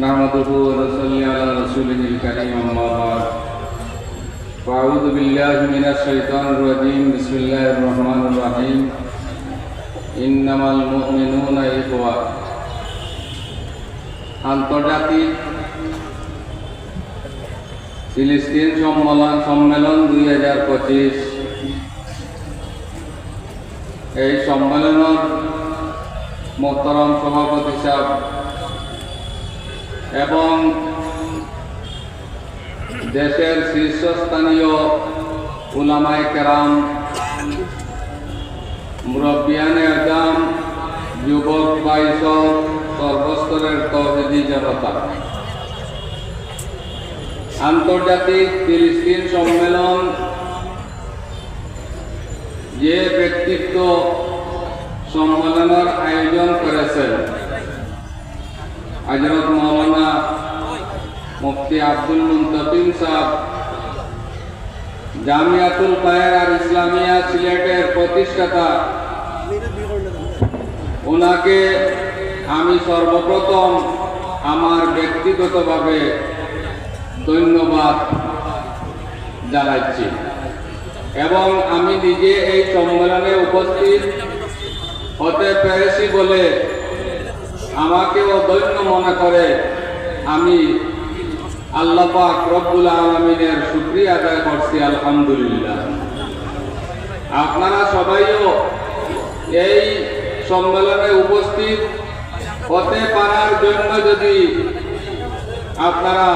نحمده ونصلي على رسوله الكريم أما بعد فأعوذ بالله من الشيطان الرجيم بسم الله الرحمن الرحيم إنما المؤمنون إخوة আন্তর্জাতিক ফিলিস্তিন সম্মেলন সম্মেলন দুই হাজার পঁচিশ এই সম্মেলনের মোহতরম সভাপতি সাহেব এবং দেশের শীর্ষস্থানীয় উলামায় কেরাম, মুরব্বিয়ানে আজম, যুবক বাইশ সর্বস্তরের তহবিদি জনতা। আন্তর্জাতিক ফিলিস্তিন সম্মেলন যে ব্যক্তিত্ব সম্মেলনের আয়োজন করেছেন হজরত মৌলানা মুফতি আব্দুল মুন্তকিম সাহ জামিয়াতুল আর ইসলামিয়া সিলেটের প্রতিষ্ঠাতা। ওনাকে আমি সর্বপ্রথম আমার ব্যক্তিগতভাবে ধন্যবাদ জানাচ্ছি এবং আমি নিজে এই সম্মেলনে উপস্থিত হতে পেরেছি বলে আমাকেও ধন্য মনে করে। আমি আল্লাহ পাক রব্বুল আলমিনের শুক্রিয়া আদায় করছি, আলহামদুলিল্লাহ। আপনারা সবাইও এই সম্মেলনে উপস্থিত হতে পারার জন্য যদি আপনারা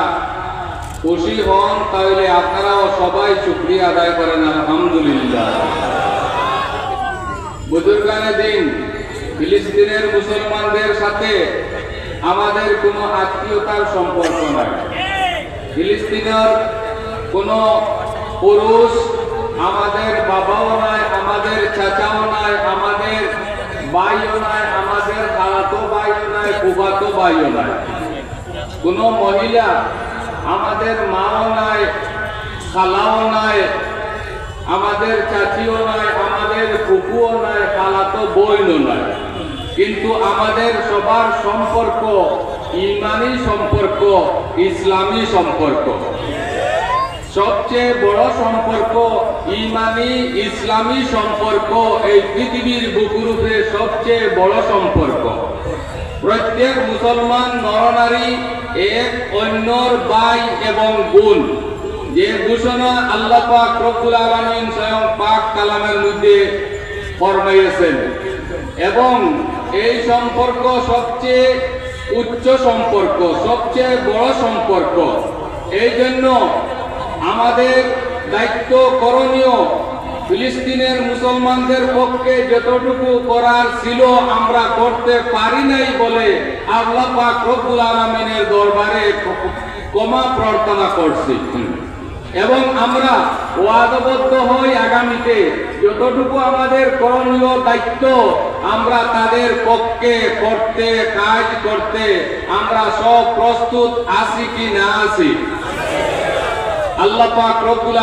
খুশি হন, তাহলে আপনারাও সবাই শুক্রিয়া আদায় করেন, আলহামদুলিল্লাহ। বুজুর্গানে দিন ফিলিস্তিনের মুসলমানদের সাথে আমাদের কোনো আত্মীয়তার সম্পর্ক নাই। ফিলিস্তিনের কোনো পুরুষ আমাদের বাবাও নাই, আমাদের চাচাও নাই, আমাদের ভাইও নাই, আমাদের খালাতো ভাইও নাই, ফুফাতো ভাইও নাই। কোনো মহিলা আমাদের মাও নাই, খালাও নাই আমাদের চাচিও নয় আমাদের ফুপুও নাই খালাতো বইনও নয় কিন্তু আমাদের সবার সম্পর্ক ইমানি সম্পর্ক, ইসলামী সম্পর্ক। সবচেয়ে বড় সম্পর্ক ইমানি, ইসলামী সম্পর্ক, এই পৃথিবীর বুকুরূপে সবচেয়ে বড় সম্পর্ক। প্রত্যেক মুসলমান নরনারী, এক, অন্যর বাই এবং গুণ। যে ঘোষণা আল্লাহ পাক রব্বুল আলামিন স্বয়ং পাক কালামের মধ্যে ফরমাইয়েছেন এবং এই সম্পর্ক সবচেয়ে উচ্চ সম্পর্ক, সবচেয়ে বড় সম্পর্ক। এই জন্য আমাদের দায়িত্ব করণীয় ফিলিস্তিনের মুসলমানদের পক্ষে যতটুকু করার ছিল আমরা করতে পারি নাই বলে আল্লাহ পাক রব্বুল আলামিনের দরবারে ক্ষমা প্রার্থনা করছি। এবং আমরা ওয়াদবদ্ধ হই আগামীতে। যতটুকু আমাদের করণীয় দায়িত্ব, আমরা তাদের পক্ষে করতে, কাজ করতে আমরা সব প্রস্তুত আছি কি না আছি। আল্লাহ পাক রব্বুল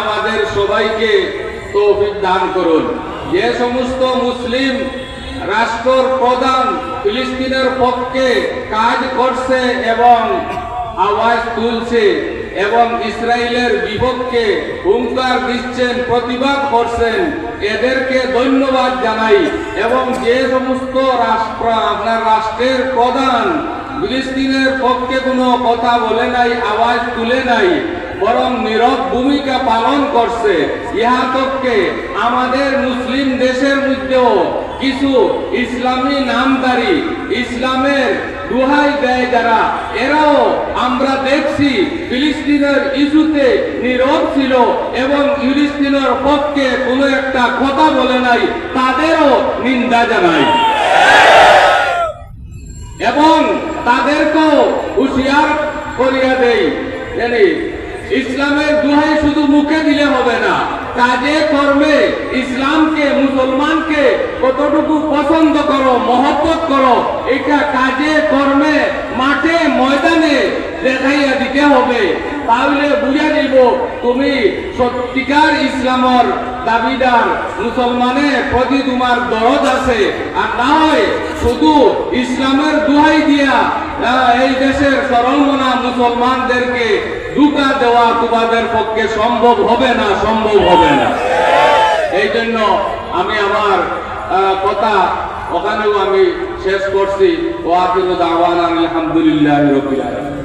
আমাদের সবাইকে তৌফিক দান করুন। যে সমস্ত মুসলিম রাষ্ট্রর প্রধান ফিলিস্তিনের পক্ষে কাজ করছে এবং আওয়াজ তুলছে এবং ইসরায়েলের বিপক্ষে হুঙ্কার দিচ্ছেন, প্রতিবাদ করছেন। এদেরকে ধন্যবাদ জানাই এবং যে সমস্ত রাষ্ট্র, আপনার রাষ্ট্রের প্রধান, ফিলিস্তিনের পক্ষে কোনো কথা বলে নাই, আওয়াজ তুলে নাই, বরং নীরব ভূমিকা পালন করছে। ইহাতককে আমাদের মুসলিম দেশের মধ্যেও কিছু ইসলামী নামদারি, ইসলামের দুহাই দেয় যারা এরাও আমরা দেখছি ফিলিস্তিনের ইস্যুতে নীরব ছিল এবং ফিলিস্তিনের পক্ষে কোনো একটা কথা বলে নাই, তাদেরও নিন্দা জানাই। এবং তাদেরকেও হুশিয়ার করিয়া দেই। ইসলামের দুহাই শুধু মুখে দিলে হবে না কাজে কর্মে ইসলামকে, মুসলমানকে কতটুকু পছন্দ করো, মহব্বত করো, এটা কাজে কর্মে, মাঠে, ময়দানে দেখাইয়া দিতে হবে। তাহলে বুঝা নিব তুমি সত্যিকার ইসলামর দাবিদার মুসলমানের প্রতি তোমার দরদ আছে। আর না হয় শুধু ইসলামের দোহাই দিয়া এই দেশের সরলমনা মুসলমানদেরকে দুটা দেওয়া তোমাদের পক্ষে সম্ভব হবে না, সম্ভব হবে না। এই জন্য আমি আমার কথা ওখানেও আমি শেষ করছি। ও আকিরুদ আওয়ান আলহামদুলিল্লাহ আলামিন।